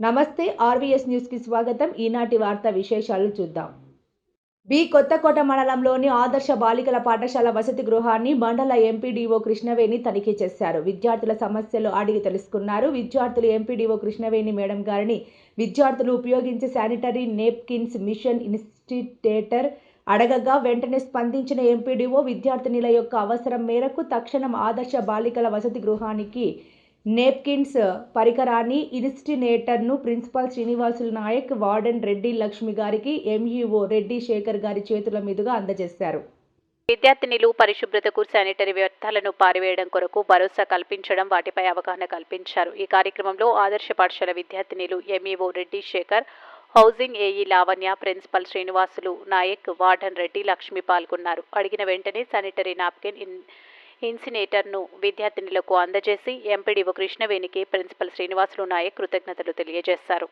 నమస్తే ఆర్వీఎస్ న్యూస్కి స్వాగతం. ఈనాటి వార్త విశేషాలు చూద్దాం. బి. కొత్తకోట మండలంలోని ఆదర్శ బాలికల పాఠశాల వసతి గృహాన్ని మండల ఎంపీడీఓ కృష్ణవేణి తనిఖీ చేశారు. విద్యార్థుల సమస్యలు అడిగి తెలుసుకున్నారు. విద్యార్థులు ఎంపీడీఓ కృష్ణవేణి మేడం గారిని విద్యార్థులు ఉపయోగించే శానిటరీ నేప్కిన్స్ మిషన్ ఇన్స్టిటేటర్ అడగగా వెంటనే స్పందించిన ఎంపీడీఓ విద్యార్థినిల యొక్క అవసరం మేరకు తక్షణం ఆదర్శ బాలికల వసతి గృహానికి నేప్కిన్స్ పరికరాన్ని ఇన్స్టినేటర్ను ప్రిన్సిపాల్ శ్రీనివాసులు నాయక్ వార్డెన్ రెడ్డి లక్ష్మి గారికి ఎంఈఓ రెడ్డి శేఖర్ గారి చేతుల మీదుగా అందజేశారు. విద్యార్థినిలు పరిశుభ్రతకు శానిటరీ వ్యర్థాలను పారివేయడం కొరకు భరోసా కల్పించడం వాటిపై అవగాహన కల్పించారు. ఈ కార్యక్రమంలో ఆదర్శ పాఠశాల విద్యార్థినిలు M E O Reddy Shekar housing A E Lavanya principal Srinivasulu Naik warden Reddy Lakshmi పాల్గొన్నారు. అడిగిన వెంటనే శానిటరీ నాప్కిన్ ఇన్ ఇన్సినేటర్ను విద్యార్థినులకు అందజేసి ఎంపీడీఓ కృష్ణవేణికి ప్రిన్సిపల్ శ్రీనివాసులు నాయక్ కృతజ్ఞతలు తెలియజేశారు.